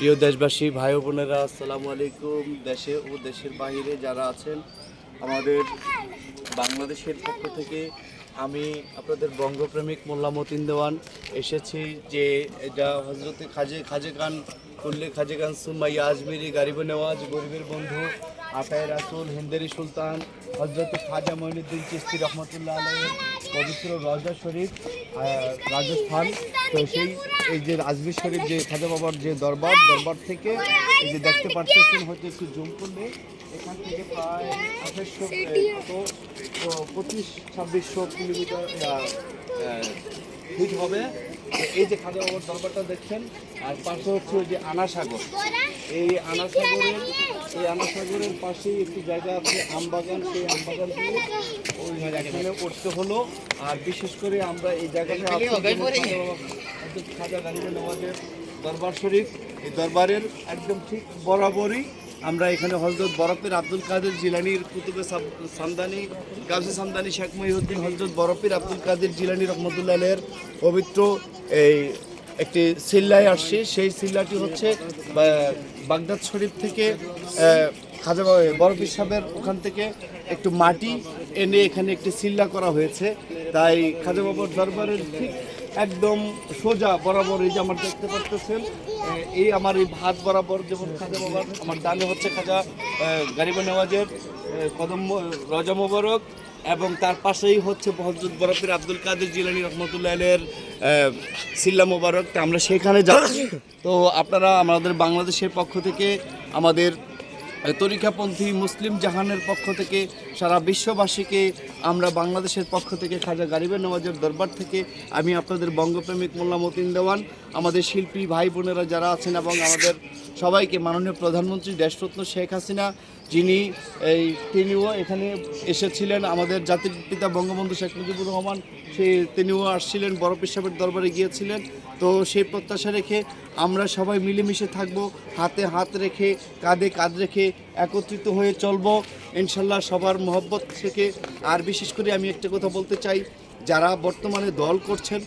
প্রিয় দেশবাসী, ভাই বোনেরা, আসসালামু আলাইকুম। দেশে ও দেশের বাইরে যারা আছেন, আমাদের বাংলাদেশের পক্ষ থেকে আমি আপনাদের বঙ্গপ্রেমিক মোল্লা মতিন দেওয়ান এসেছি, যে এটা হজরতে খাজে খাজে খান করলে খাজে খান সুমাইয়া আজমিরি গারিব নেওয়াজ গরিবের বন্ধু। আতায় রাসুল, হিন্দেরি সুলতান হজরত খাজা মঈনুদ্দিন চিস্তি রহমতুল্লাহ আলহের পবিত্র রজা শরীফ রাজস্থান। তো সেই এই যে আজমির শরীফ যে খাজা বাবার যে দরবার দরবার থেকে এই যে দেখতে পাচ্ছেন হয়তো একটু জুম করলে এখান থেকে প্রায় আঠাশশো পঁচিশ, ছাব্বিশশো কিলোমিটার ফিট হবে। এই যে খাজা বাবার দরবারটা দেখছেন আর পাশে হচ্ছে ওই যে আনাসাগর। এই আনাসাগরের এই আনাসাগরের পাশেই একটি জায়গা আছে আমবাগান। সেই আমবাগান দিয়ে ওই এখানে উঠতে হলো। আর বিশেষ করে আমরা এই জায়গাটা খাজা খাজা নওয়াজের দরবার শরীফ। এই দরবারের একদম ঠিক বরাবরই আমরা এখানে হজরত বরফের আব্দুল কাদের জিলানির কুতুবে সামদানি, গাজী সামদানি শেখ মহিউদ্দিন হজরত বরফের আব্দুল কাদের জিলানি রহমতুল্লাহের পবিত্র এই একটি সিল্লায় আসছে। সেই সিল্লাটি হচ্ছে বাগদাদ শরীফ থেকে খাজা বরফ সাহেবের ওখান থেকে একটু মাটি এনে এখানে একটি সিল্লা করা হয়েছে। তাই খাজা বাবার দরবারের ঠিক একদম সোজা বরাবর এই যে আমার দেখতে পাচ্ছেন এই আমার এই ভাত বরাবর যেমন খাজা বাবার, আমার ডানে হচ্ছে খাজা গারিবা নেওয়াজের কদম রজা মোবারক, এবং তার পাশেই হচ্ছে হজরত বরফের আব্দুল কাদের জিলানি রহমতুল্লাহের সিল্লা মোবারক। তা আমরা সেখানে যাচ্ছি। তো আপনারা আমাদের বাংলাদেশের পক্ষ থেকে আমাদের তরিকাপন্থী মুসলিম জাহানের পক্ষ থেকে সারা বিশ্ববাসীকে আমরা বাংলাদেশের পক্ষ থেকে খাজা গারিবের নওয়াজের দরবার থেকে আমি আপনাদের বঙ্গপ্রেমিক মোল্লা মতিন দেওয়ান, আমাদের শিল্পী ভাই বোনেরা যারা আছেন এবং আমাদের সবাইকে মাননীয় প্রধানমন্ত্রী দেশরত্ন শেখ হাসিনা, যিনি এই তিনিও এখানে এসেছিলেন, আমাদের জাতির পিতা বঙ্গবন্ধু শেখ মুজিবুর রহমান, সে তিনিও আসছিলেন বড় সাহেবের দরবারে গিয়েছিলেন। তো সেই প্রত্যাশা রেখে আমরা সবাই মিলেমিশে থাকব, হাতে হাত রেখে, কাঁধে কাঁধ রেখে একত্রিত হয়ে চলব। ইনশাল্লাহ সবার মহব্বত থেকে, আর বিশেষ করে আমি একটা কথা বলতে চাই, যারা বর্তমানে দল করছেন